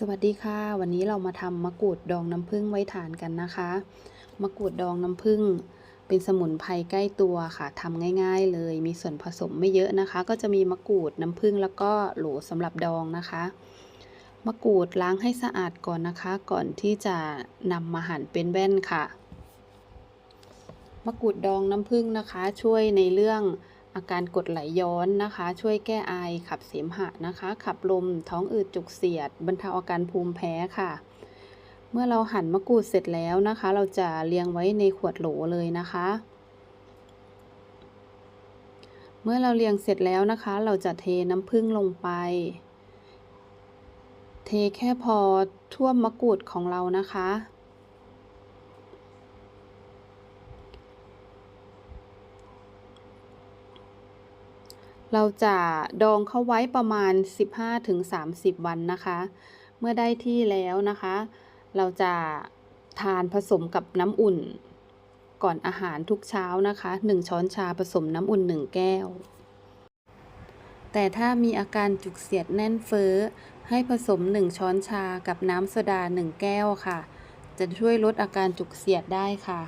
สวัสดีค่ะ วันนี้เรามาทำมะกรูดดองน้ำผึ้งไว้ทานกันนะคะ มะกรูดดองน้ำผึ้งเป็นสมุนไพรใกล้ตัวค่ะทำง่าย ๆ เลย มีส่วนผสมไม่เยอะนะคะ ก็จะมีมะกรูดน้ำผึ้งแล้วก็โหลสำหรับดองนะคะ มะกรูดล้างให้สะอาดก่อนนะคะ ก่อนที่จะนำมาหั่นเป็นแว่นค่ะ มะกรูดดองน้ำผึ้งนะคะ ช่วยในเรื่อง อาการกดไหลย้อนนะคะ ช่วยแก้ไอขับเสมหะนะคะ ขับลม ท้องอืดจุกเสียด บรรเทาอาการภูมิแพ้ค่ะ เมื่อเราหั่นมะกรูดเสร็จแล้วนะคะ เราจะเรียงไว้ในขวดโหลเลยนะคะ เมื่อเราเรียงเสร็จแล้วนะคะ เราจะเทน้ำผึ้งลงไป เทแค่พอท่วมมะกรูดของเรานะคะ เราจะดองเข้าไว้ประมาณ 15-30 วันนะคะ เมื่อได้ที่แล้วนะคะ เราจะทานผสมกับน้ำอุ่น ก่อนอาหารทุกเช้านะคะ 1 ช้อนชาผสมน้ำอุ่น 1 แก้ว แต่ถ้ามีอาการจุกเสียดแน่นเฟ้อ ให้ผสม 1 ช้อนชากับน้ำโซดา 1 แก้วค่ะ จะช่วยลดอาการจุกเสียดได้ค่ะ